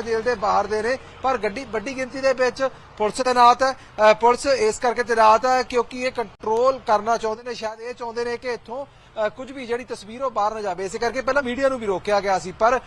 ਜੇਲ੍ਹ ਦੇ ਬਾਹਰ ਦੇ ਨੇ ਪਰ ਗੱਡੀ ਵੱਡੀ ਗਿਣਤੀ ਦੇ ਵਿੱਚ ਪੁਲਿਸ ਤੈਨਾਤ ਹੈ ਪੁਲਿਸ ਇਸ ਕਰਕੇ ਤੈਨਾਤ ਹੈ ਕਿਉਂਕਿ ਇਹ ਕੰਟਰੋਲ ਕਰਨਾ ਚਾਹੁੰਦੇ ਨੇ ਸ਼ਾਇਦ ਇਹ ਚਾਹੁੰਦੇ ਨੇ ਕਿ ਇੱਥੋਂ ਕੁਝ ਵੀ ਜਿਹੜੀ ਤਸਵੀਰ ਉਹ ਬਾਹਰ ਨਾ ਜਾਵੇ। ਇਸੇ ਕਰਕੇ ਪਹਿਲਾਂ ਮੀਡੀਆ ਨੂੰ ਵੀ ਰੋਕਿਆ ਗਿਆ ਸੀ ਪਰ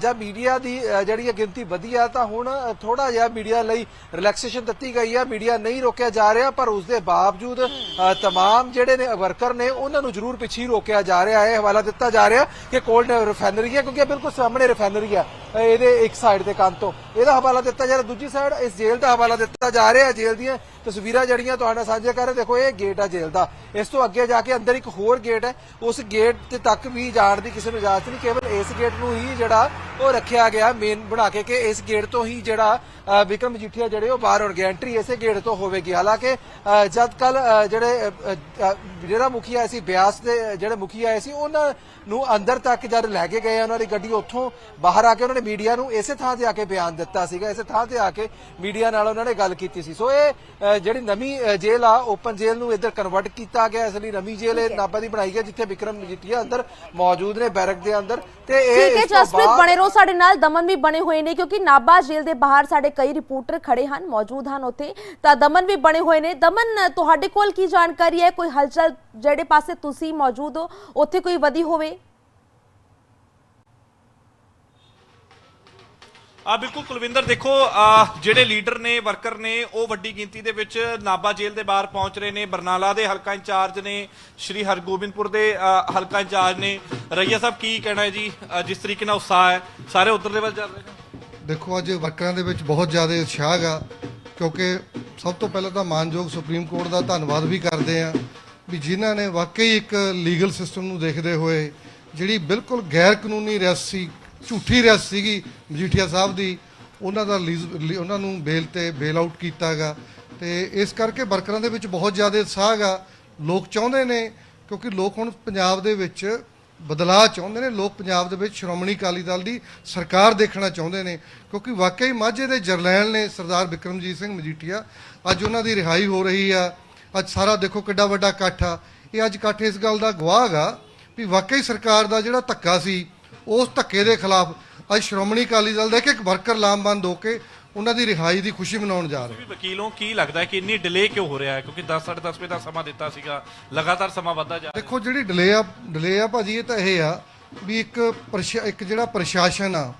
ਜਦ ਮੀਡੀਆ ਦੀ ਜਿਹੜੀ ਗਿਣਤੀ ਵਧੀ ਆ ਤਾਂ ਹੁਣ ਥੋੜਾ ਜਿਹਾ ਮੀਡੀਆ ਲਈ ਰਿਲੈਕਸੇਸ਼ਨ ਦਿੱਤੀ ਗਈ ਹੈ ਮੀਡੀਆ ਨਹੀਂ ਰੋਕਿਆ ਜਾ ਰਿਹਾ ਪਰ ਉਸ ਦੇ ਬਾਵਜੂਦ ਅ, ਤਮਾਮ ਜਿਹੜੇ ਨੇ ਵਰਕਰ ਨੇ ਉਹਨਾਂ ਨੂੰ ਜ਼ਰੂਰ ਪਿੱਛੇ ਰੋਕਿਆ ਜਾ ਰਿਹਾ ਹੈ। ਹਵਾਲਾ ਦਿੱਤਾ ਜਾ ਰਿਹਾ ਕਿ ਕੋਲਡ ਰਿਫਾਈਨਰੀ ਹੈ ਕਿਉਂਕਿ ਇਹ ਬਿਲਕੁਲ ਸਾਹਮਣੇ ਰਿਫਾਈਨਰੀ ਹੈ ਇਹਦੇ ਇੱਕ ਸਾਈਡ ਦੇ ਕੰਨ ਤੋਂ। ਇਹਦਾ ਹਵਾਲਾ ਦਿੱਤਾ ਜਾ ਰਿਹਾ ਦੂਜੀ ਸਾਈਡ ਇਸ ਜੇਲ੍ਹ ਦਾ ਹਵਾਲਾ ਦਿੱਤਾ ਜਾ ਰਿਹਾ ਜੇਲ੍ਹ ਦੀਆਂ ਤਸਵੀਰਾਂ ਜਿਹੜੀਆਂ ਤੁਹਾਡੇ ਨਾਲ ਸਾਂਝਾ ਕਰ ਰਹੇ ਦੇਖੋ ਇਹ ਗੇਟ ਆ ਜੇਲ੍ਹ ਦਾ। ਇਸ ਤੋਂ ਅੱਗੇ ਜਾ ਕੇ ਅੰਦਰ ਇੱਕ ਹੋਰ ਗੇਟ ਹੈ ਉਸ ਗੇਟ ਤੇ ਤੱਕ ਵੀ ਜਾਣ ਦੀ ਕਿਸੇ ਨੂੰ ਇਜਾਜ਼ਤ ਨਹੀਂ ਕੇਵਲ ਇਸ ਗੇਟ ਨੂੰ ਹੀ ਜਿਹੜਾ ਉਹ ਰੱਖਿਆ ਗਿਆ ਮੇਨ ਬਣਾ ਕੇ ਕਿ ਇਸ ਗੇਟ ਤੋਂ ਹੀ ਜਿਹੜਾ ਅ, ਵਿਕਰਮ ਮਜੀਠੀਆ ਜਿਹੜੇ ਉਹ ਬਾਹਰ ਹੋਣਗੇ। ਐਂਟਰੀ ਇਸੇ ਗੇਟ ਤੋਂ ਹੋਵੇਗੀ। ਹਾਲਾਂਕਿ ਜਦ ਕੱਲ ਜਿਹੜੇ ਜਿਹੜਾ ਮੁਖੀ ਆਏ ਸੀ ਬਿਆਸ ਦੇ ਜਿਹੜੇ ਮੁਖੀ ਆਏ ਸੀ ਉਹਨਾਂ ਨੂੰ ਅੰਦਰ ਤੱਕ ਜਦ ਲੈ ਕੇ ਗਏ ਉਹਨਾਂ ਦੀ ਗੱਡੀ ਉੱਥੋਂ ਬਾਹਰ ਆ ਕੇ ਉਹਨਾਂ ਨੇ ਮੀਡੀਆ ਨੂੰ ਇਸੇ ਥਾਂ ਤੇ ਆ ਕੇ ਬਿਆਨ ਦਿੱਤਾ ਸੀਗਾ ਇਸੇ ਥਾਂ ਤੇ ਆ ਕੇ ਮੀਡੀਆ ਨਾਲ ਉਹਨਾਂ ਨੇ ਗੱਲ ਕੀਤੀ ਸੀ। ਸੋ ਇਹ ਜਿਹੜੀ ਨਵੀਂ ਜੇਲ੍ਹ ਆ ਓਪਨ ਜੇਲ੍ਹ ਨੂੰ ਇੱਧਰ ਕਨਵਰਟ ਕੀਤਾ ਗਿਆ ਇਸ ਲਈ ਨਵੀਂ ਜੇਲ੍ਹ ਇਹ ਨਾਭਾ ਦੀ ਬਣਾਈ ਗਈ ਜਿੱਥੇ ਵਿਕਰਮ ਮਜੀਠੀਆ ਅੰਦਰ ਮੌਜੂਦ ਨੇ ਬੈਰਕ ਦੇ ਅੰਦਰ। ਤੇ ਇਹ ਠੀਕ ਹੈ ਜਸਪ੍ਰੀਤ ਬਣੇ ਰਹੋ ਸਾਡੇ ਨਾਲ ਦਮਨ ਵੀ ਬਣੇ ਹੋਏ ਨੇ ਕਿਉਂਕਿ ਨਾਭਾ ਜੇਲ੍ਹ ਦੇ ਬਾਹਰ ਸਾਡੇ ਕਈ ਰਿਪੋਰਟਰ ਖੜੇ ਹਨ ਮੌਜੂਦ ਹਨ ਉੱਥੇ। ਤਾਂ ਦਮਨ ਵੀ ਬਣੇ ਹੋਏ ਨੇ। ਦਮਨ ਤੁਹਾਡੇ ਕੋਲ ਕੀ ਜਾਣਕਾਰੀ ਹੈ? ਕੋਈ ਹਲਚਲ ਜਿਹੜੇ ਪਾਸੇ ਤੁਸੀਂ ਮੌਜੂਦ ਹੋ ਉੱਥੇ ਕੋਈ ਵਧੀ ਹੋਵੇ? ਆ ਬਿਲਕੁਲ ਕੁਲਵਿੰਦਰ, ਦੇਖੋ ਜਿਹੜੇ ਲੀਡਰ ਨੇ, ਵਰਕਰ ਨੇ, ਉਹ ਵੱਡੀ ਗਿਣਤੀ ਦੇ ਵਿੱਚ ਨਾਬਾ ਜੇਲ੍ਹ ਦੇ ਬਾਹਰ ਪਹੁੰਚ ਰਹੇ ਨੇ, ਬਰਨਾਲਾ ਦੇ ਹਲਕਾ ਇੰਚਾਰਜ ਨੇ, ਸ਼੍ਰੀ ਹਰਗੋਬਿੰਦਪੁਰ ਦੇ ਹਲਕਾ ਇੰਚਾਰਜ ਨੇ। ਰਈਆ ਸਾਹਿਬ, ਕੀ ਕਹਿਣਾ ਹੈ ਜੀ? ਜਿਸ ਤਰੀਕੇ ਨਾਲ ਉਤਸ਼ਾਹ ਹੈ, ਸਾਰੇ ਉਧਰ ਦੇ ਵੱਲ ਚੱਲ ਰਹੇ ਨੇ। ਦੇਖੋ, ਅੱਜ ਵਰਕਰਾਂ ਦੇ ਵਿੱਚ ਬਹੁਤ ਜ਼ਿਆਦਾ ਉਤਸ਼ਾਹ ਗਾ ਕਿਉਂਕਿ ਸਭ ਤੋਂ ਪਹਿਲਾਂ ਤਾਂ ਮਾਨਯੋਗ ਸੁਪਰੀਮ ਕੋਰਟ ਦਾ ਧੰਨਵਾਦ ਵੀ ਕਰਦੇ ਆ ਵੀ ਜਿਨ੍ਹਾਂ ਨੇ ਵਾਕਈ ਇੱਕ ਲੀਗਲ ਸਿਸਟਮ ਨੂੰ ਦੇਖਦੇ ਹੋਏ, ਜਿਹੜੀ ਬਿਲਕੁਲ ਗੈਰ ਕਾਨੂੰਨੀ ਰੈਸਟ ਝੂਠੀ ਰੈਸਟ ਸੀਗੀ ਮਜੀਠੀਆ ਸਾਹਿਬ ਦੀ। ਉਹਨਾਂ ਦਾ ਰਿਲੀਜ਼ ਉਹਨਾਂ ਨੂੰ ਬੇਲ ਤੇ ਬੇਲ ਆਊਟ ਕੀਤਾਗਾ। ਤੇ ਇਸ ਕਰਕੇ ਵਰਕਰਾਂ ਦੇ ਵਿੱਚ ਬਹੁਤ ਜ਼ਿਆਦਾ ਉਤਸ਼ਾਹ ਗਾ ਲੋਕ ਚਾਹੁੰਦੇ ਨੇ, ਕਿਉਂਕਿ ਲੋਕ ਹੁਣ ਪੰਜਾਬ ਦੇ ਵਿੱਚ ਬਦਲਾਅ ਚਾਹੁੰਦੇ ਨੇ। ਲੋਕ ਪੰਜਾਬ ਦੇ ਵਿੱਚ ਸ਼੍ਰੋਮਣੀ ਅਕਾਲੀ ਦਲ ਦੀ ਸਰਕਾਰ ਦੇਖਣਾ ਚਾਹੁੰਦੇ ਨੇ। ਕਿਉਂਕਿ ਵਾਕਈ ਮਾਝੇ ਦੇ ਜਰਨੈਲ ਨੇ ਸਰਦਾਰ ਵਿਕਰਮਜੀਤ ਸਿੰਘ ਮਜੀਠੀਆ। ਅੱਜ ਉਹਨਾਂ ਦੀ ਰਿਹਾਈ ਹੋ ਰਹੀ ਆ। ਅੱਜ ਸਾਰਾ ਦੇਖੋ ਕਿੱਡਾ ਵੱਡਾ ਇਕੱਠ ਆ। ਇਹ ਅੱਜ ਇਕੱਠ ਇਸ ਗੱਲ ਦਾ ਗਵਾਹ ਹੈਗਾ ਵੀ ਵਾਕਈ ਸਰਕਾਰ ਦਾ ਜਿਹੜਾ ਧੱਕਾ ਸੀ ਉਸ ਧੱਕੇ ਦੇ ਖਿਲਾਫ ਅੱਜ ਸ਼੍ਰੋਮਣੀ ਅਕਾਲੀ ਦਲ ਦਾ ਇੱਕ ਇੱਕ ਵਰਕਰ ਲਾਮਬੰਦ ਹੋ ਕੇ ਉਹਨਾਂ ਦੀ ਰਿਹਾਈ ਦੀ ਖੁਸ਼ੀ ਮਨਾਉਣ ਜਾ ਰਹੇ। ਵੀ ਵਕੀਲੋਂ ਕੀ ਲੱਗਦਾ ਹੈ ਕਿ ਇੰਨੀ ਡਿਲੇ ਕਿਉਂ ਹੋ ਰਿਹਾ ਹੈ? ਕਿਉਂਕਿ 10 10:30 ਵਜੇ ਦਾ ਸਮਾਂ ਦਿੱਤਾ ਸੀਗਾ ਲਗਾਤਾਰ ਸਮਾਂ ਵੱਧਦਾ ਜਾ ਰਿਹਾ ਦੇਖੋ ਜਿਹੜੀ ਡਿਲੇ ਆ ਡਿਲੇ ਆ ਭਾਜੀ ਇਹ ਤਾਂ ਇਹ ਆ ਵੀ ਇੱਕ ਇੱਕ ਜਿਹੜਾ ਪ੍ਰਸ਼ਾਸਨ ਆ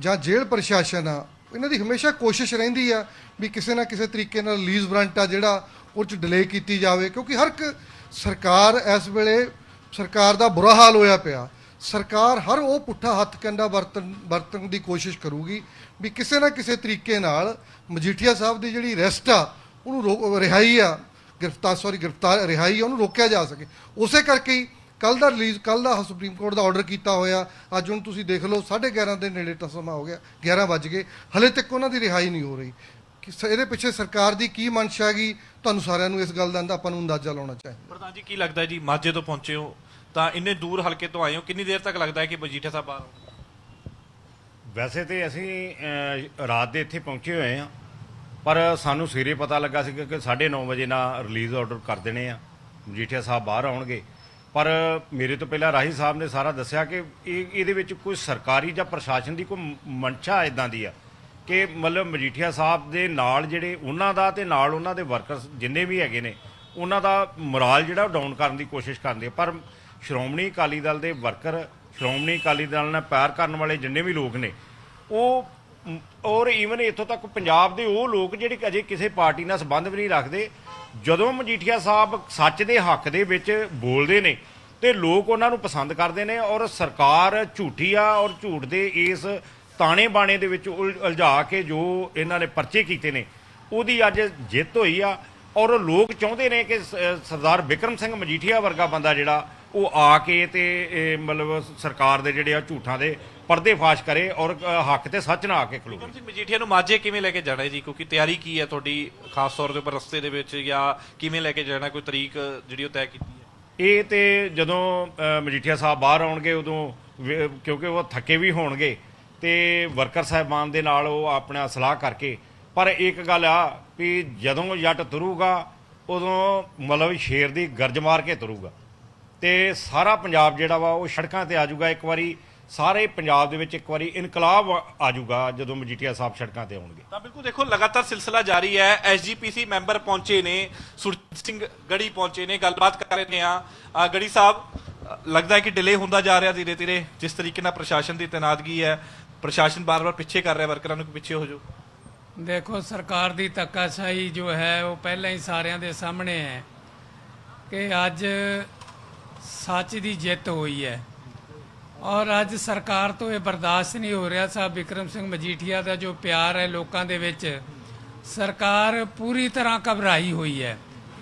ਜਾਂ ਜੇਲ੍ਹ ਪ੍ਰਸ਼ਾਸਨ ਆ ਇਹਨਾਂ ਦੀ ਹਮੇਸ਼ਾ ਕੋਸ਼ਿਸ਼ ਰਹਿੰਦੀ ਆ ਵੀ ਕਿਸੇ ਨਾ ਕਿਸੇ ਤਰੀਕੇ ਨਾਲ ਲੀਜ਼ ਵਾਰੰਟ ਆ ਜਿਹੜਾ ਉਹ ਚ ਡਿਲੇ ਕੀਤੀ ਜਾਵੇ ਕਿਉਂਕਿ ਹਰ ਇੱਕ ਸਰਕਾਰ ਇਸ ਵੇਲੇ ਸਰਕਾਰ ਦਾ ਬੁਰਾ ਹਾਲ ਹੋਇਆ ਪਿਆ। ਸਰਕਾਰ ਹਰ ਉਹ ਪੁੱਠਾ ਹੱਥ ਕੰਡਾ ਵਰਤਣ ਵਰਤਣ ਦੀ ਕੋਸ਼ਿਸ਼ ਕਰੂਗੀ ਵੀ ਕਿਸੇ ਨਾ ਕਿਸੇ ਤਰੀਕੇ ਨਾਲ ਮਜੀਠੀਆ ਸਾਹਿਬ ਦੀ ਜਿਹੜੀ ਰੈਸਟ ਆ ਉਹਨੂੰ ਰੋ- ਰਿਹਾਈ ਆ ਗ੍ਰਿਫਤਾਰ ਸੌਰੀ ਗ੍ਰਿਫਤਾਰ ਰਿਹਾਈ ਆ, ਉਹਨੂੰ ਰੋਕਿਆ ਜਾ ਸਕੇ। ਉਸੇ ਕਰਕੇ ਹੀ ਕੱਲ ਦਾ ਰਿਲੀਜ਼ ਕੱਲ ਦਾ ਸੁਪਰੀਮ ਕੋਰਟ ਦਾ ਆਰਡਰ ਕੀਤਾ ਹੋਇਆ ਅੱਜ ਹੁਣ ਤੁਸੀਂ ਦੇਖ ਲਓ 11:30 ਦੇ ਨੇੜੇ ਤਾਂ ਸਮਾਂ ਹੋ ਗਿਆ 11 ਵੱਜ ਗਏ ਹਲੇ ਤੱਕ ਉਹਨਾਂ ਦੀ ਰਿਹਾਈ ਨਹੀਂ ਹੋ ਰਹੀ। ਕਿ ਇਹਦੇ ਪਿੱਛੇ ਸਰਕਾਰ ਦੀ ਕੀ ਮਨਸ਼ਾ ਹੈਗੀ ਤੁਹਾਨੂੰ ਸਾਰਿਆਂ ਨੂੰ ਇਸ ਗੱਲ ਦਾ ਆਪਾਂ ਨੂੰ ਅੰਦਾਜ਼ਾ ਲਾਉਣਾ ਚਾਹੀਦਾ। ਪ੍ਰਧਾਨ ਜੀ ਕੀ ਲੱਗਦਾ ਜੀ ਮਾਝੇ ਤੋਂ ਪਹੁੰਚੇ ਹੋ? ਤਾਂ ਇੰਨੇ ਦੂਰ ਹਲਕੇ ਤੋਂ ਆਏ ਹੋ ਕਿੰਨੀ ਦੇਰ ਤੱਕ ਲੱਗਦਾ ਹੈ ਕਿ ਮਜੀਠਾ ਸਾਹਿਬ ਬਾਹਰ ਆਉਣਗੇ? ਵੈਸੇ ਤੇ ਅਸੀਂ ਅਹ, ਰਾਤ ਦੇ ਇੱਥੇ ਪਹੁੰਚੇ ਹੋਏ ਆ ਪਰ ਸਾਨੂੰ ਸਵੇਰੇ ਪਤਾ ਲੱਗਾ ਸੀ ਕਿ 9:30 ਵਜੇ ਨਾ ਰਿਲੀਜ਼ ਆਰਡਰ ਕਰ ਦੇਣੇ ਆ ਮਜੀਠੀਆ ਸਾਹਿਬ ਬਾਹਰ ਆਉਣਗੇ ਪਰ ਮੇਰੇ ਤੋਂ ਪਹਿਲਾਂ ਰਾਹੀ ਸਾਹਿਬ ਨੇ ਸਾਰਾ ਦੱਸਿਆ ਕਿ ਇਹ ਇਹਦੇ ਵਿੱਚ ਕੋਈ ਸਰਕਾਰੀ ਜਾਂ ਪ੍ਰਸ਼ਾਸਨ ਦੀ ਕੋਈ ਮਨਸ਼ਾ ਇਦਾਂ ਦੀ ਆ ਕਿ ਮਤਲਬ ਮਜੀਠੀਆ ਸਾਹਿਬ ਦੇ ਨਾਲ ਜਿਹੜੇ ਉਹਨਾਂ ਦਾ ਤੇ ਨਾਲ ਉਹਨਾਂ ਦੇ ਵਰਕਰਸ ਜਿੰਨੇ ਵੀ ਹੈਗੇ ਨੇ ਉਹਨਾਂ ਦਾ ਮੋਰਾਲ ਜਿਹੜਾ ਡਾਊਨ ਕਰਨ ਦੀ ਕੋਸ਼ਿਸ਼ ਕਰਦੇ ਆ। ਪਰ ਸ਼੍ਰੋਮਣੀ ਅਕਾਲੀ ਦਲ ਦੇ ਵਰਕਰ, ਸ਼੍ਰੋਮਣੀ ਅਕਾਲੀ ਦਲ ਨਾਲ ਪਿਆਰ ਕਰਨ ਵਾਲੇ ਜਿੰਨੇ ਵੀ ਲੋਕ ਨੇ, ਉਹ, ਔਰ ਈਵਨ ਇੱਥੋਂ ਤੱਕ ਪੰਜਾਬ ਦੇ ਉਹ ਲੋਕ ਜਿਹੜੇ ਅਜੇ ਕਿਸੇ ਪਾਰਟੀ ਨਾਲ ਸੰਬੰਧ ਵੀ ਨਹੀਂ ਰੱਖਦੇ, ਜਦੋਂ ਮਜੀਠੀਆ ਸਾਹਿਬ ਸੱਚ ਦੇ ਹੱਕ ਦੇ ਵਿੱਚ ਬੋਲਦੇ ਨੇ, ਤੇ ਲੋਕ ਉਹਨਾਂ ਨੂੰ ਪਸੰਦ ਕਰਦੇ ਨੇ, ਔਰ ਸਰਕਾਰ ਝੂਠੀ ਆ, ਔਰ ਝੂਠ ਦੇ ਇਸ ਤਾਣੇ ਬਾਣੇ ਦੇ ਵਿੱਚ ਉਲ- ਉਲਝਾ ਕੇ ਜੋ ਇਹਨਾਂ ਨੇ ਪਰਚੇ ਕੀਤੇ ਨੇ, ਉਹਦੀ ਅੱਜ ਜਿੱਤ ਹੋਈ ਆ, ਔਰ ਲੋਕ ਚਾਹੁੰਦੇ ਨੇ ਕਿ ਸਰਦਾਰ ਵਿਕਰਮ ਸਿੰਘ ਮਜੀਠੀਆ ਵਰਗਾ ਬੰਦਾ ਜਿਹੜਾ ਉਹ ਆ ਕੇ ਤੇ ਇਹ ਮਤਲਬ ਸਰਕਾਰ ਦੇ ਜਿਹੜੇ ਆ ਝੂਠਾਂ ਦੇ ਪਰਦੇ ਫਾਸ਼ ਕਰੇ ਔਰ ਅ, ਹੱਕ ਤੇ ਸੱਚ ਨਾਲ ਆ ਕੇ ਖਲੋਵੇ ਵਿਕਰਮ ਸਿੰਘ ਮਜੀਠੀਆ ਨੂੰ ਮਾਝੇ ਕਿਵੇਂ ਲੈ ਕੇ ਜਾਣਾ ਹੈ ਜੀ? ਕਿਉਂਕਿ ਤਿਆਰੀ ਕੀ ਹੈ ਤੁਹਾਡੀ ਖਾਸ ਤੌਰ ਦੇ ਉੱਪਰ ਰਸਤੇ ਦੇ ਵਿੱਚ ਜਾਂ ਕਿਵੇਂ ਲੈ ਕੇ ਜਾਣਾ? ਕੋਈ ਤਰੀਕ ਜਿਹੜੀ ਉਹ ਤੈਅ ਕੀਤੀ ਹੈ? ਇਹ ਤੇ ਜਦੋਂ ਅ, ਮਜੀਠੀਆ ਸਾਹਿਬ ਬਾਹਰ ਆਉਣਗੇ ਉਦੋਂ ਵੇ- ਕਿਉਂਕਿ ਉਹ ਥੱਕੇ ਵੀ ਹੋਣਗੇ ਤੇ ਵਰਕਰ ਸਾਹਿਬਾਨ ਦੇ ਨਾਲ ਉਹ ਆਪਣਾ ਸਲਾਹ ਕਰਕੇ ਪਰ ਇੱਕ ਗੱਲ ਆ ਵੀ ਜਦੋਂ ਜੱਟ ਤੁਰੂਗਾ ਉਦੋਂ ਮਤਲਬ ਸ਼ੇਰ ਦੀ ਗਰਜ ਮਾਰ ਕੇ ਤੁਰੂਗਾ। ਤੇ ਸਾਰਾ ਪੰਜਾਬ ਜਿਹੜਾ ਵਾ ਉਹ ਸੜਕਾਂ ਤੇ ਆ ਜਾਊਗਾ। ਇੱਕ ਵਾਰੀ ਸਾਰੇ ਪੰਜਾਬ ਦੇ ਵਿੱਚ ਇੱਕ ਵਾਰੀ ਇਨਕਲਾਬ ਆ ਜਾਊਗਾ ਜਦੋਂ ਮਜੀਠੀਆ ਸਾਹਿਬ ਸੜਕਾਂ ਤੇ ਆਉਣਗੇ। ਤਾਂ ਬਿਲਕੁਲ ਦੇਖੋ ਲਗਾਤਾਰ ਸਿਲਸਿਲਾ ਜਾਰੀ ਹੈ। ਐਸਜੀਪੀਸੀ ਮੈਂਬਰ ਪਹੁੰਚੇ ਨੇ ਸੁਰਜੀਤ ਸਿੰਘ ਗੜੀ ਪਹੁੰਚੇ ਨੇ। ਗੱਲਬਾਤ ਕਰ ਰਹੇ ਆ। ਗੜੀ ਸਾਹਿਬ ਲੱਗਦਾ ਹੈ ਕਿ ਡਿਲੇ ਹੁੰਦਾ ਜਾ ਰਿਹਾ ਧੀਰੇ ਧੀਰੇ ਜਿਸ ਤਰੀਕੇ ਨਾਲ ਪ੍ਰਸ਼ਾਸਨ ਦੀ ਤੈਨਾਤਗੀ ਹੈ। ਪ੍ਰਸ਼ਾਸਨ ਬਾਰ-ਬਾਰ ਪਿੱਛੇ ਕਰ ਰਿਹਾ ਵਰਕਰਾਂ ਨੂੰ ਕਿ ਪਿੱਛੇ ਹੋ ਜਾਓ। ਦੇਖੋ ਸਰਕਾਰ ਦੀ ਧੱਕਾਸ਼ਾਹੀ ਜੋ ਹੈ ਉਹ ਪਹਿਲਾਂ ਹੀ ਸਾਰਿਆਂ ਦੇ ਸਾਹਮਣੇ ਹੈ ਕਿ ਅੱਜ ਸੱਚ ਦੀ ਜਿੱਤ ਹੋਈ ਹੈ। ਔਰ ਅੱਜ ਸਰਕਾਰ ਤੋਂ ਇਹ ਬਰਦਾਸ਼ਤ ਨਹੀਂ ਹੋ ਰਿਹਾ ਸਾਹਿਬ ਵਿਕਰਮ ਸਿੰਘ ਮਜੀਠੀਆ ਦਾ ਜੋ ਪਿਆਰ ਹੈ ਲੋਕਾਂ ਦੇ ਵਿੱਚ, ਸਰਕਾਰ ਪੂਰੀ ਤਰ੍ਹਾਂ ਘਬਰਾਈ ਹੋਈ ਹੈ।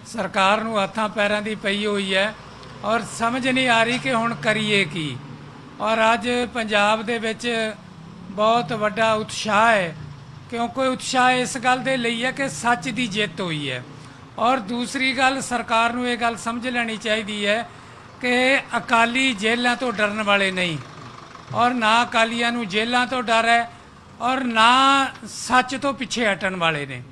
ਸਰਕਾਰ ਨੂੰ ਹੱਥਾਂ ਪੈਰਾਂ ਦੀ ਪਈ ਹੋਈ ਹੈ ਔਰ ਸਮਝ ਨਹੀਂ ਆ ਰਹੀ ਕਿ ਹੁਣ ਕਰੀਏ ਕੀ। ਔਰ ਅੱਜ ਪੰਜਾਬ ਦੇ ਵਿੱਚ ਬਹੁਤ ਵੱਡਾ ਉਤਸ਼ਾਹ ਹੈ, ਕਿਉਂਕਿ ਉਤਸ਼ਾਹ ਇਸ ਗੱਲ ਦੇ ਲਈ ਹੈ ਕਿ ਸੱਚ ਦੀ ਜਿੱਤ ਹੋਈ ਹੈ। ਔਰ ਦੂਸਰੀ ਗੱਲ, ਸਰਕਾਰ ਨੂੰ ਇਹ ਗੱਲ ਸਮਝ ਲੈਣੀ ਚਾਹੀਦੀ ਹੈ ਕਿ ਅਕਾਲੀ ਜੇਲ੍ਹਾਂ ਤੋਂ ਡਰਨ ਵਾਲੇ ਨਹੀਂ। ਔਰ ਨਾ ਅਕਾਲੀਆਂ ਨੂੰ ਜੇਲ੍ਹਾਂ ਤੋਂ ਡਰ ਹੈ ਔਰ ਨਾ ਸੱਚ ਤੋਂ ਪਿੱਛੇ ਹਟਣ ਵਾਲੇ ਨੇ।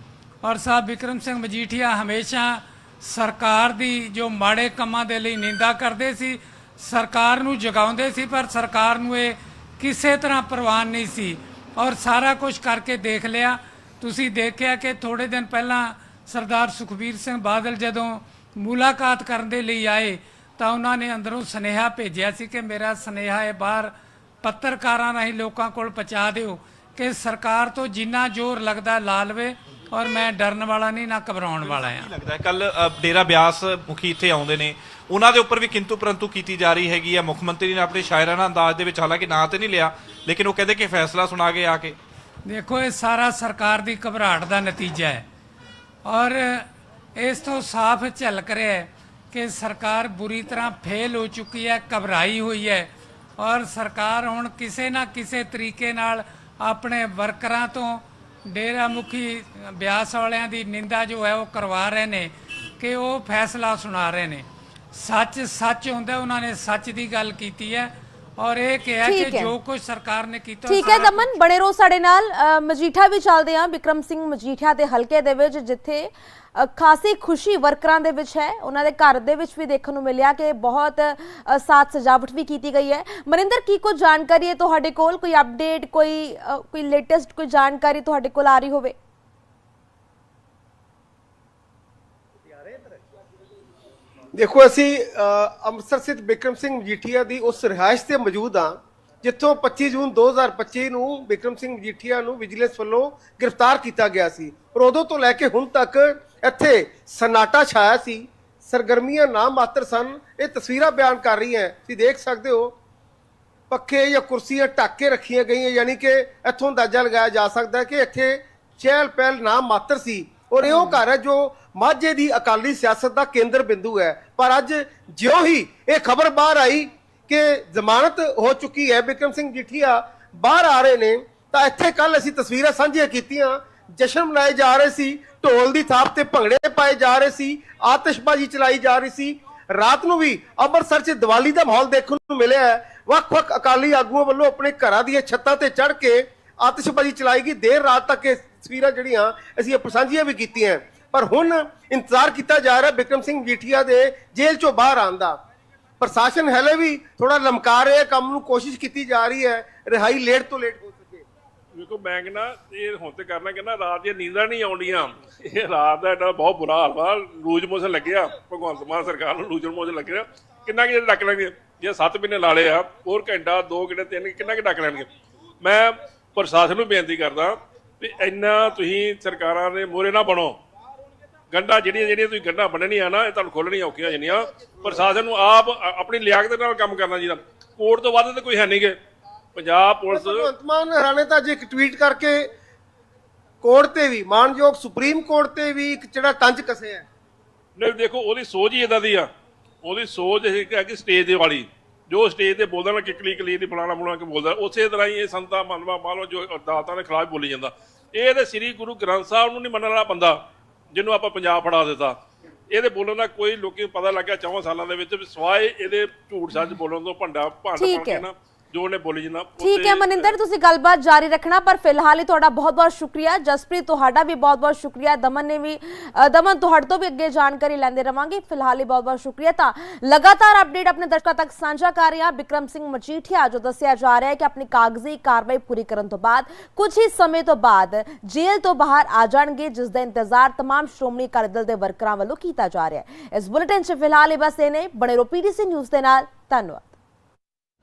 ਔਰ ਸਾਹਿਬ ਵਿਕਰਮ ਸਿੰਘ ਮਜੀਠੀਆ ਹਮੇਸ਼ਾ ਸਰਕਾਰ ਦੀ ਜੋ ਮਾੜੇ ਕੰਮਾਂ ਦੇ ਲਈ ਨਿੰਦਾ ਕਰਦੇ ਸੀ, ਸਰਕਾਰ ਨੂੰ ਜਗਾਉਂਦੇ ਸੀ, ਪਰ ਸਰਕਾਰ ਨੂੰ ਇਹ ਕਿਸੇ ਤਰ੍ਹਾਂ ਪ੍ਰਵਾਨ ਨਹੀਂ ਸੀ। ਔਰ ਸਾਰਾ ਕੁਝ ਕਰਕੇ ਦੇਖ ਲਿਆ। ਤੁਸੀਂ ਦੇਖਿਆ ਕਿ ਥੋੜੇ ਦਿਨ ਪਹਿਲਾਂ ਸਰਦਾਰ ਸੁਖਬੀਰ ਸਿੰਘ ਬਾਦਲ ਜਦੋਂ ਮੁਲਾਕਾਤ ਕਰਨ ਦੇ ਲਈ ਆਏ ਤਾਂ ਉਹਨਾਂ ਨੇ ਅੰਦਰੋਂ ਸੁਨੇਹਾ ਭੇਜਿਆ ਸੀ ਕਿ ਮੇਰਾ ਸੁਨੇਹਾ ਹੈ ਬਾਹਰ ਪੱਤਰਕਾਰਾਂ ਰਾਹੀਂ ਲੋਕਾਂ ਕੋਲ ਪਹੁੰਚਾ ਦਿਓ ਕਿ ਸਰਕਾਰ ਤੋਂ ਜਿੰਨਾ ਜ਼ੋਰ ਲੱਗਦਾ ਲਾ ਲਵੇ ਔਰ ਮੈਂ ਡਰਨ ਵਾਲਾ ਨਹੀਂ ਨਾ ਘਬਰਾਉਣ ਵਾਲਾ ਆ ਲੱਗਦਾ ਕੱਲ ਡੇਰਾ ਬਿਆਸ ਮੁਖੀ ਇੱਥੇ ਆਉਂਦੇ ਨੇ। ਉਹਨਾਂ ਦੇ ਉੱਪਰ ਵੀ ਕਿੰਤੂ ਪਰੰਤੂ ਕੀਤੀ ਜਾ ਰਹੀ ਹੈਗੀ ਹੈ ਮੁੱਖ ਮੰਤਰੀ ਨੇ ਆਪਣੇ ਸ਼ਾਇਰਾਨਾ ਅੰਦਾਜ਼ ਦੇ ਵਿੱਚ ਹਾਲਾਂਕਿ ਨਾਂ ਤੇ ਨਹੀਂ ਲਿਆ ਲੇਕਿਨ ਉਹ ਕਹਿੰਦੇ ਕਿ ਫੈਸਲਾ ਸੁਣਾ ਕੇ ਆ ਕੇ। ਦੇਖੋ ਇਹ ਸਾਰਾ ਸਰਕਾਰ ਦੀ ਘਬਰਾਹਟ ਦਾ ਨਤੀਜਾ ਹੈ। ਔਰ ਇਸ ਤੋਂ ਸਾਫ਼ ਝਲਕ ਰਿਹਾ ਹੈ ਕਿ ਸਰਕਾਰ ਬੁਰੀ ਤਰ੍ਹਾਂ ਫੇਲ ਹੋ ਚੁੱਕੀ ਹੈ, ਘਬਰਾਈ ਹੋਈ ਹੈ ਔਰ ਸਰਕਾਰ ਹੁਣ ਕਿਸੇ ਨਾ ਕਿਸੇ ਤਰੀਕੇ ਨਾਲ ਆਪਣੇ ਵਰਕਰਾਂ ਤੋਂ ਡੇਰਾ ਮੁਖੀ ਬਿਆਸ ਵਾਲਿਆਂ ਦੀ ਨਿੰਦਾ ਜੋ ਹੈ ਉਹ ਕਰਵਾ ਰਹੇ ਨੇ ਕਿ ਉਹ ਫੈਸਲਾ ਸੁਣਾ ਰਹੇ ਨੇ। ਸੱਚ ਸੱਚ ਹੁੰਦਾ, ਉਹਨਾਂ ਨੇ ਸੱਚ ਦੀ ਗੱਲ ਕੀਤੀ ਹੈ। ਔਰ ਇਹ ਕਿਹਾ ਕਿ ਠੀਕ ਹੈ। ਜੋ ਕੁਝ ਸਰਕਾਰ ਨੇ ਕੀਤਾ ਠੀਕ ਹੈ ਸਾਰਾ ਦਮਨ ਬਣੇ ਰਹੋ ਸਾਡੇ ਨਾਲ ਅ, ਮਜੀਠਾ ਵੀ ਚੱਲਦੇ ਆ ਵਿਕਰਮ ਸਿੰਘ ਮਜੀਠਾ ਦੇ ਹਲਕੇ ਦੇ ਵਿੱਚ ਜਿੱਥੇ ਅ, ਖਾਸੀ ਖੁਸ਼ੀ ਵਰਕਰਾਂ ਦੇ ਵਿੱਚ ਹੈ। ਉਹਨਾਂ ਦੇ ਘਰ ਦੇ ਵਿੱਚ ਵੀ ਦੇਖਣ ਨੂੰ ਮਿਲਿਆ ਕਿ ਬਹੁਤ ਅ, ਸਾਜ ਸਜਾਵਟ ਵੀ ਕੀਤੀ ਗਈ ਹੈ। ਮਨਿੰਦਰ ਕੀ ਕੋਈ ਜਾਣਕਾਰੀ ਹੈ ਤੁਹਾਡੇ ਕੋਲ? ਕੋਈ ਅਪਡੇਟ ਕੋਈ ਅ, ਕੋਈ ਲੇਟੈਸਟ ਕੋਈ ਜਾਣਕਾਰੀ ਤੁਹਾਡੇ ਕੋਲ ਆ ਰਹੀ ਹੋਵੇ? ਦੇਖੋ, ਅਸੀਂ ਅੰਮ੍ਰਿਤਸਰ ਸਥਿਤ ਬਿਕਰਮ ਸਿੰਘ ਮਜੀਠੀਆ ਦੀ ਉਸ ਰਿਹਾਇਸ਼ ਤੇ ਮੌਜੂਦ ਹਾਂ, ਜਿੱਥੋਂ 25 ਜੂਨ 2025 ਨੂੰ ਬਿਕਰਮ ਸਿੰਘ ਮਜੀਠੀਆ ਨੂੰ ਵਿਜੀਲੈਂਸ ਵੱਲੋਂ ਗ੍ਰਿਫਤਾਰ ਕੀਤਾ ਗਿਆ ਸੀ। ਔਰ ਉਦੋਂ ਤੋਂ ਲੈ ਕੇ ਹੁਣ ਤੱਕ ਇੱਥੇ ਸਨਾਟਾ ਛਾਇਆ ਸੀ। ਸਰਗਰਮੀਆਂ ਨਾ ਮਾਤਰ ਸਨ। ਇਹ ਤਸਵੀਰਾਂ ਬਿਆਨ ਕਰ ਰਹੀ ਹੈ। ਤੁਸੀਂ ਦੇਖ ਸਕਦੇ ਹੋ, ਪੱਖੇ ਜਾਂ ਕੁਰਸੀਆਂ ਢੱਕ ਕੇ ਰੱਖੀਆਂ ਗਈਆਂ, ਯਾਨੀ ਕਿ ਇੱਥੋਂ ਅੰਦਾਜ਼ਾ ਲਗਾਇਆ ਜਾ ਸਕਦਾ ਹੈ ਕਿ ਇੱਥੇ ਚਹਿਲ ਪਹਿਲ ਨਾ ਮਾਤਰ ਸੀ। ਔਰ ਇਹ ਉਹ ਘਰ ਹੈ ਜੋ ਮਾਝੇ ਦੀ ਅਕਾਲੀ ਸਿਆਸਤ ਦਾ ਕੇਂਦਰ ਬਿੰਦੂ ਹੈ। ਪਰ ਅੱਜ ਜਿਉਂ ਹੀ ਇਹ ਖਬਰ ਬਾਹਰ ਆਈ ਕਿ ਜ਼ਮਾਨਤ ਹੋ ਚੁੱਕੀ ਹੈ, ਬਿਕਰਮ ਸਿੰਘ ਜੀਠੀਆ ਬਾਹਰ ਆ ਰਹੇ ਨੇ, ਤਾਂ ਇੱਥੇ ਕੱਲ ਅਸੀਂ ਤਸਵੀਰਾਂ ਸਾਂਝੀਆਂ ਕੀਤੀਆਂ। ਜਸ਼ਨ ਮਨਾਏ ਜਾ ਰਹੇ ਸੀ, ਢੋਲ ਦੀ ਥਾਪ ਤੇ ਭੰਗੜੇ ਪਾਏ ਜਾ ਰਹੇ ਸੀ, ਆਤਿਸ਼ਬਾਜ਼ੀ ਚਲਾਈ ਜਾ ਰਹੀ ਸੀ। ਰਾਤ ਨੂੰ ਵੀ ਅੰਮ੍ਰਿਤਸਰ 'ਚ ਦੀਵਾਲੀ ਦਾ ਮਾਹੌਲ ਦੇਖਣ ਨੂੰ ਮਿਲਿਆ ਹੈ। ਵੱਖ-ਵੱਖ ਅਕਾਲੀ ਆਗੂਆਂ ਵੱਲੋਂ ਆਪਣੇ ਘਰਾਂ ਦੀਆਂ ਛੱਤਾਂ ਤੇ ਚੜ੍ਹ ਕੇ ਆਤਿਸ਼ਬਾਜ਼ੀ ਚਲਾਈ ਗਈ। ਦੇਰ ਰਾਤ ਤੱਕ ਤਸਵੀਰਾਂ ਜਿਹੜੀਆਂ ਅਸੀਂ ਇਹ ਸਾਂਝੀਆਂ ਵੀ ਕੀਤੀਆਂ ਪਰ ਹੁਣ ਇੰਤਜ਼ਾਰ ਕੀਤਾ ਜਾ ਰਿਹਾ ਬਿਕਰਮ ਸਿੰਘ ਜੀਠੀਆ ਦੇ ਜੇਲ੍ਹ 'ਚੋਂ ਬਾਹਰ ਆਉਣ ਦਾ। ਪ੍ਰਸ਼ਾਸਨ ਹਲੇ ਵੀ ਥੋੜਾ ਲਮਕਾ ਰਿਹਾ ਕੰਮ ਨੂੰ ਕੋਸ਼ਿਸ਼ ਕੀਤੀ ਜਾ ਰਹੀ ਹੈ, ਰਿਹਾਈ ਲੇਟ ਤੋਂ ਲੇਟ ਹੋ ਸਕੇ। ਵੇਖੋ ਮੈਂ ਕਹਿੰਦਾ, ਇਹ ਹੁਣ ਤੇ ਕਰਨਾ ਕਹਿੰਦਾ, ਰਾਤ ਦੀਆਂ ਨੀਂਦਾਂ ਨਹੀਂ ਆਉਂਦੀਆਂ। ਇਹ ਰਾਤ ਦਾ ਏਡਾ ਬਹੁਤ ਬੁਰਾ ਹਾਲ ਵਾ, ਲੂਜ ਮੋਸ਼ਨ ਲੱਗਿਆ। ਭਗਵੰਤ ਮਾਨ ਸਰਕਾਰ ਨੂੰ ਲੂਜ ਮੋਸ਼ਨ ਲੱਗਿਆ। ਕਿੰਨਾ ਕਿ ਡੱਕ ਲੈਣਗੇ? ਜੇ 7 ਮਹੀਨੇ ਲਾ ਲਏ ਆ, ਹੋਰ ਘੰਟਾ 2 ਘੰਟੇ 3 ਕਿੰਨਾ ਕਿ ਡੱਕ ਲੈਣਗੇ? ਮੈਂ ਪ੍ਰਸ਼ਾਸਨ ਨੂੰ ਬੇਨਤੀ ਕਰਦਾ ਵੀ ਇੰਨਾ ਤੁਸੀਂ ਸਰਕਾਰਾਂ ਦੇ ਮੋਰੇ ਨਾ ਬਣੋ। ਗੰਡਾ ਜਿਹੜੀਆਂ ਜਿਹੜੀਆਂ ਤੁਸੀਂ ਗੰਡਾ ਬੰਨਣੀਆਂ ਨਾ ਇਹ ਤੁਹਾਨੂੰ ਖੋਲਣੀਆਂ ਔਖੀਆਂ ਜਣੀਆਂ। ਪ੍ਰਸ਼ਾਸਨ ਨੂੰ ਆਪ ਆਪਣੀ ਲਿਆਕਤ ਨਾਲ ਕੰਮ ਕਰਨਾ ਚਾਹੀਦਾ। ਕੋਰਟ ਤੋਂ ਵੱਧ ਤਾਂ ਕੋਈ ਹੈ ਨਹੀਂਗੇ ਪੰਜਾਬ ਪੁਲਿਸ ਭਗਵੰਤ ਮਾਨ ਹਰਾਣੇ ਤਾਂ ਅੱਜ ਇੱਕ ਟਵੀਟ ਕਰਕੇ ਕੋਰਟ ਤੇ ਵੀ ਮਾਨਯੋਗ ਸੁਪਰੀਮ ਕੋਰਟ ਤੇ ਵੀ ਇੱਕ ਜਿਹੜਾ ਤੰਜ ਕੱਸਿਆ ਨਹੀਂ ਦੇਖੋ ਉਹਦੀ ਸੋਚ ਹੀ ਇਦਾਂ ਦੀ ਆ। ਉਹਦੀ ਸੋਚ ਇਹ ਹੈ ਕਿ ਸਟੇਜ ਦੇ ਵਾਲੀ। ਜੋ ਸਟੇਜ ਤੇ ਬੋਲਦਾ ਨਾ ਕਿਕਲੀ ਕਲੀ ਦੀ ਫਲਾਣਾ ਫਲਾਣਾ ਕੇ ਬੋਲਦਾ ਉਸੇ ਤਰ੍ਹਾਂ ਹੀ ਇਹ ਸੰਤਾ ਮਨਵਾ ਮਾਲੋ ਜੋ ਅਦਾਲਤਾਂ ਦੇ ਖਿਲਾਫ ਬੋਲੀ ਜਾਂਦਾ। ਇਹ ਤੇ ਸ੍ਰੀ ਗੁਰੂ ਗ੍ਰੰਥ ਸਾਹਿਬ ਨੂੰ ਨਹੀਂ ਮੰਨਣ ਵਾਲਾ ਬੰਦਾ ਜਿਹਨੂੰ ਆਪਾਂ ਪੰਜਾਬ ਫੜਾ ਦਿੱਤਾ। ਇਹਦੇ ਬੋਲਣ ਦਾ ਕੋਈ ਲੋਕੀ ਪਤਾ ਲੱਗਿਆ ਚੌਹਾਂ ਸਾਲਾਂ ਦੇ ਵਿੱਚ ਵੀ ਸਵਾਏ ਇਹਦੇ ਝੂਠ ਸੱਚ ਬੋਲਣ ਤੋਂ ਭੰਡਾ ਭੰਡ ਬਣ ਕੇ। ਨਾ। ਜੋ ਉਹਨੇ ਬੋਲੀ ਜਨਾਬ ਉਹ ਠੀਕ ਤੇ- ਹੈ ਮਨਿੰਦਰ ਤੁਸੀਂ ਗੱਲਬਾਤ ਜਾਰੀ ਰੱਖਣਾ ਪਰ ਫਿਲਹਾਲ ਹੀ ਤੁਹਾਡਾ ਬਹੁਤ-ਬਹੁਤ ਸ਼ੁਕਰੀਆ ਜਸਪ੍ਰੀਤ ਤੁਹਾਡਾ ਵੀ ਬਹੁਤ-ਬਹੁਤ ਸ਼ੁਕਰੀਆ ਦਮਨ ਨੇ ਵੀ ਅ, ਦਮਨ ਤੁਹਾਡੇ ਤੋਂ ਵੀ ਅੱਗੇ ਜਾਣਕਾਰੀ ਲੈਂਦੇ ਰਵਾਂਗੇ ਫਿਲਹਾਲ ਹੀ ਬਹੁਤ-ਬਹੁਤ ਸ਼ੁਕਰੀਆ ਤਾਂ ਲਗਾਤਾਰ ਅਪਡੇਟ ਆਪਣੇ ਦਰਸ਼ਕਾਂ ਤੱਕ ਸਾਂਝਾ ਕਰ ਰਹੇ ਹਾਂ ਬਿਕਰਮ ਸਿੰਘ ਮਜੀਠੀਆ ਜੋ ਦੱਸਿਆ ਜਾ ਰਿਹਾ ਹੈ ਕਿ ਆਪਣੀ ਕਾਗਜ਼ੀ ਕਾਰਵਾਈ ਪੂਰੀ ਕਰਨ ਤੋਂ ਬਾਅਦ ਕੁਝ ਹੀ ਸਮੇਂ ਤੋਂ ਬਾਅਦ ਜੇਲ੍ਹ ਤੋਂ ਬਾਹਰ ਆ ਜਾਣਗੇ ਜਿਸ ਦਾ ਇੰਤਜ਼ਾਰ तमाम ਸ਼੍ਰੋਮਣੀ ਅਕਾਲੀ ਦਲ ਦੇ ਵਰਕਰਾਂ ਵੱਲੋਂ ਕੀਤਾ ਜਾ ਰਿਹਾ ਹੈ ਇਸ ਬੁਲੇਟਿਨ 'ਚ ਫਿਲਹਾਲ ਹੀ ਬਸ ਇਹ ਨੇ ਬਣੇ ਰਹੋ ਪੀਡੀਸੀ ਨਿਊਜ਼ ਦੇ ਨਾਲ ਧੰਨਵਾਦ